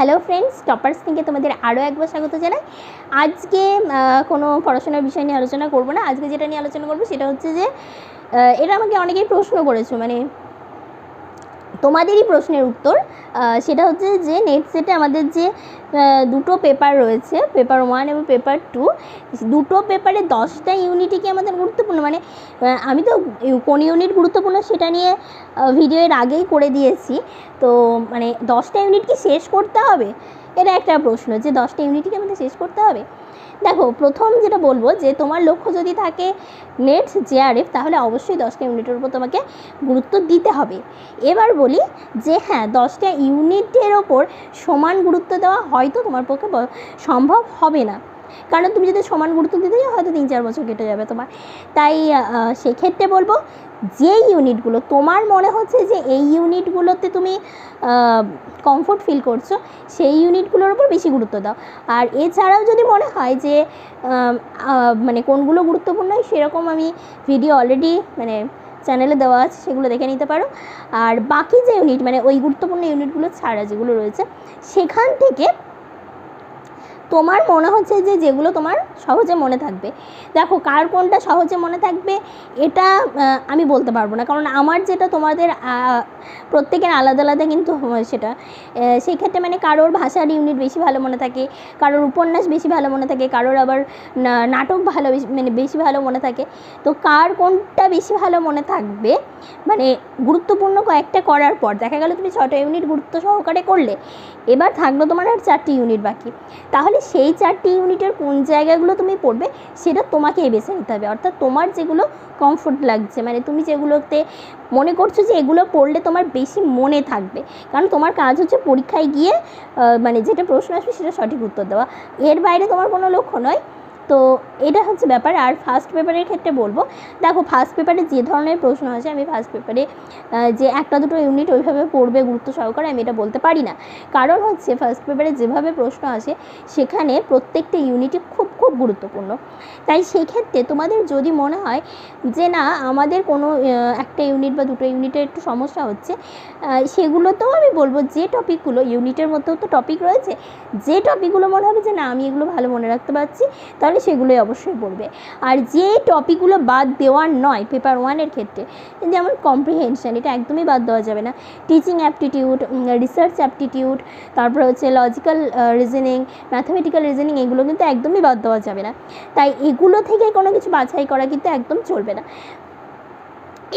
Hello friends toppers থেকে তোমাদের আরও একবার স্বাগত জানাই। আজকে কোনো পড়াশোনার বিষয় নিয়ে আলোচনা করব না। আজকে যেটা নিয়ে আলোচনা করব সেটা হচ্ছে যে এটা আমাকে অনেকেই প্রশ্ন করেছ মানে তোমাদেরই প্রশ্নের উত্তর। সেটা হচ্ছে যে নেট সেটে আমাদের যে দুটো পেপার রয়েছে পেপার ওয়ান এবং পেপার টু দুটো পেপারে দশটা ইউনিটই কি আমাদের গুরুত্বপূর্ণ? মানে আমি তো কোন ইউনিট গুরুত্বপূর্ণ সেটা নিয়ে ভিডিও এর আগেই করে দিয়েছি। তো মানে দশটা ইউনিট কি শেষ করতে হবে? এটা একটা প্রশ্ন যে দশটা ইউনিটকে আমাদের শেষ করতে হবে? দেখো, প্রথম যেটা বলব যে তোমার লক্ষ্য যদি থাকে নেট জেআরএফ তাহলে অবশ্যই দশটা ইউনিটের উপর তোমাকে গুরুত্ব দিতে হবে। এবার বলি যে হ্যাঁ দশটা ইউনিটের ওপর সমান গুরুত্ব দেওয়া হয়তো তোমার পক্ষে সম্ভব হবে না। কারণ তুমি যদি সমান গুরুত্ব দিতে যাও, হয়তো তিন চার বছর কেটে যাবে তোমার। তাই সেক্ষেত্রে বলব যে ইউনিটগুলো তোমার মনে হচ্ছে যে এই ইউনিটগুলোতে তুমি কমফোর্ট ফিল করছ, সেই ইউনিটগুলোর উপর বেশি গুরুত্ব দাও। আর এছাড়াও যদি মনে হয় যে মানে কোনগুলো গুরুত্বপূর্ণ, সেরকম আমি ভিডিও অলরেডি মানে চ্যানেলে দেওয়া আছে, সেগুলো দেখে নিতে পারো। আর বাকি যে ইউনিট মানে ওই গুরুত্বপূর্ণ ইউনিটগুলো ছাড়া যেগুলো রয়েছে, সেখান থেকে তোমার মনে হচ্ছে যে যেগুলো তোমার সহজে মনে থাকবে। দেখো, কার কোনটা সহজে মনে থাকবে, এটা আমি বলতে পারব না। কারণ আমার যেটা তোমাদের প্রত্যেকের আলাদা আলাদা কিন্তু সেটা। সেই ক্ষেত্রে মানে কারোর ভাষার ইউনিট বেশি ভালো মনে থাকে, কারোর উপন্যাস বেশি ভালো মনে থাকে, কারোর আবার নাটক ভালো মানে বেশি ভালো মনে থাকে। তো কার কোনটা বেশি ভালো মনে থাকবে মানে গুরুত্বপূর্ণ কয়েকটা করার পর, দেখা গেল তুমি ছটা ইউনিট গুরুত্ব সহকারে করলে, এবার থাকল তোমার আর চারটি ইউনিট বাকি। তাহলে সেই চারটি ইউনিটের কোন জায়গাগুলো তুমি পড়বে, সেটা তোমাকেই বেছে নিতে হবে। অর্থাৎ তোমার যেগুলো কমফোর্ট লাগছে মানে তুমি যেগুলোতে মনে করছ যে এগুলো পড়লে তোমার বেশি মনে থাকবে। কারণ তোমার কাজ হচ্ছে পরীক্ষায় গিয়ে মানে যেটা প্রশ্ন আসবে সেটা সঠিক উত্তর দেওয়া। এর বাইরে তোমার কোনো লক্ষ্য নয়। তো এটা হচ্ছে ব্যাপার। আর ফার্স্ট পেপারের ক্ষেত্রে বলব, দেখো ফার্স্ট পেপারে যে ধরনের প্রশ্ন আছে আমি ফার্স্ট পেপারে যে একটা দুটো ইউনিট ওইভাবে পড়বে গুরুত্ব সহকারে আমি এটা বলতে পারি না। কারণ হচ্ছে ফার্স্ট পেপারে যেভাবে প্রশ্ন আসে, সেখানে প্রত্যেকটা ইউনিটই খুব খুব গুরুত্বপূর্ণ। তাই সেক্ষেত্রে তোমাদের যদি মনে হয় যে না, আমাদের কোনো একটা ইউনিট বা দুটো ইউনিটের একটু সমস্যা হচ্ছে সেগুলোতেও আমি বলব যে টপিকগুলো ইউনিটের মধ্যেও তো টপিক রয়েছে, যে টপিকগুলো মনে হবে যে না, আমি এগুলো ভালো মনে রাখতে পারছি, তাহলে সেগুলোই অবশ্যই পড়বে আর যে টপিকগুলো বাদ দেওয়ার নয় পেপার ওয়ানের ক্ষেত্রে, যেমন কম্প্রিহেনশান এটা একদমই বাদ দেওয়া যাবে না। টিচিং অ্যাপটিটিউড রিসার্চ অ্যাপটিটিউড তারপরে হচ্ছে লজিক্যাল রিজনিং ম্যাথামেটিক্যাল রিজনিং এগুলো কিন্তু একদমই বাদ দেওয়া যাবে না। তাই এগুলো থেকে কোনো কিছু বাছাই করা কিন্তু একদম চলবে না।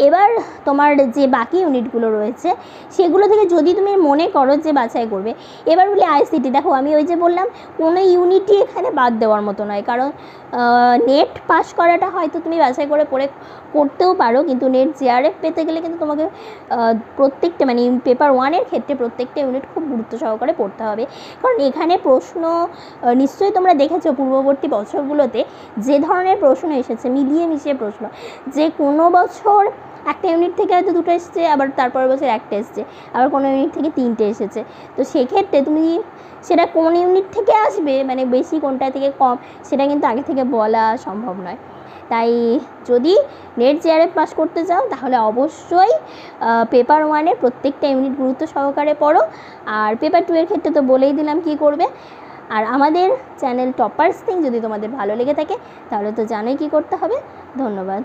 এবার তোমার যে বাকি ইউনিটগুলো রয়েছে, সেগুলো থেকে যদি তুমি মনে করো যে বাছাই করবে, এবার বলি আইসিটি দেখো আমি ওই যে বললাম, কোনো ইউনিটই এখানে বাদ দেওয়ার মতো নয়। কারণ নেট পাস করাটা হয়তো তুমি বাছাই করে পড়ে করতেও পারো, কিন্তু নেট জিআরএফ পেতে গেলে কিন্তু তোমাকে প্রত্যেকটা মানে পেপার ওয়ানের ক্ষেত্রে প্রত্যেকটা ইউনিট খুব গুরুত্ব সহকারে পড়তে হবে। কারণ এখানে প্রশ্ন নিশ্চয়ই তোমরা দেখেছ পূর্ববর্তী বছরগুলোতে যে ধরনের প্রশ্ন এসেছে, মিলিয়ে মিশিয়ে প্রশ্ন। যে কোনো বছর একটা ইউনিট থেকে হয়তো দুটো এসেছে, আবার তারপরের বছর একটা এসেছে, আবার কোনো ইউনিট থেকে তিনটে এসেছে। তো সেক্ষেত্রে তুমি সেটা কোন ইউনিট থেকে আসবে মানে বেশি কোনটা থেকে কম, সেটা কিন্তু আগে থেকে বলা সম্ভব নয়। তাই যদি নেট জিআরএফ পাস করতে চাও, তাহলে অবশ্যই পেপার ওয়ানের প্রত্যেকটা ইউনিট গুরুত্ব সহকারে পড়ো। আর পেপার টু এর ক্ষেত্রে তো বলেই দিলাম কি করবে। আর আমাদের চ্যানেল টপার্স থিং যদি তোমাদের ভালো লেগে থাকে, তাহলে তো জানোই কী করতে হবে। ধন্যবাদ।